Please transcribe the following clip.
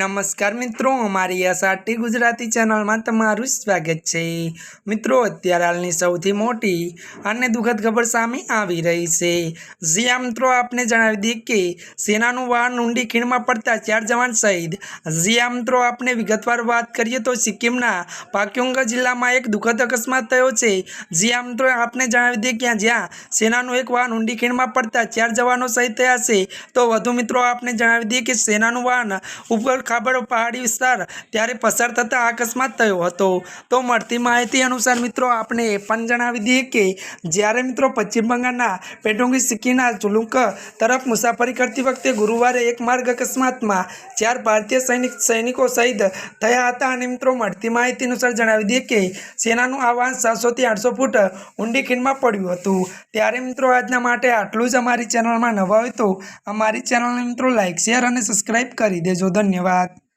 નમસ્કાર મિત્રો, અમારી એસઆરટી ગુજરાતી ચેનલમાં તમારું સ્વાગત છે. મિત્રો, અત્યારે હાલની સૌથી મોટી અને દુઃખદ ખબર સામે આવી રહી છે. જ્યાં મિત્રો, આપને જણાવી દઈએ કે સેનાનું વાહન ઊંડી ખીણમાં પડતા ચાર જવાન શહીદ. જ્યાં મિત્રો, આપને વિગતવાર વાત કરીએ તો સિક્કિમના પાક્યોંગ જિલ્લામાં એક દુઃખદ અકસ્માત થયો છે. જ્યાં મિત્રો, આપને જણાવી દઈએ કે જ્યાં સેનાનું એક વાહન ઊંડી ખીણમાં પડતા ચાર જવાનો શહીદ થયા છે. તો વધુ મિત્રો, આપને જણાવી દઈએ કે સેનાનું વાહન ઉપર ખાબડ પહાડી વિસ્તાર ત્યારે પસાર થતાં અકસ્માત થયો હતો. તો મળતી માહિતી અનુસાર મિત્રો, આપણે એ પણ જણાવી દઈએ કે જ્યારે મિત્રો પશ્ચિમ બંગાળના પેટોંગી સિક્કીના ચુલુંક તરફ મુસાફરી કરતી વખતે ગુરુવારે એક માર્ગ અકસ્માતમાં ચાર ભારતીય સૈનિક, સૈનિકો શહીદ થયા હતા અને મિત્રો મળતી માહિતી અનુસાર જણાવી દઈએ કે સેનાનું આ સાતસોથી આઠસો ફૂટ ઊંડી ખીણમાં પડ્યું હતું. ત્યારે મિત્રો, આજના માટે આટલું જ અમારી ચેનલમાં નવા હોય તો અમારી ચેનલને મિત્રો લાઇક શેર અને સબસ્ક્રાઈબ કરી દેજો. ધન્યવાદ. ধন্যবাদ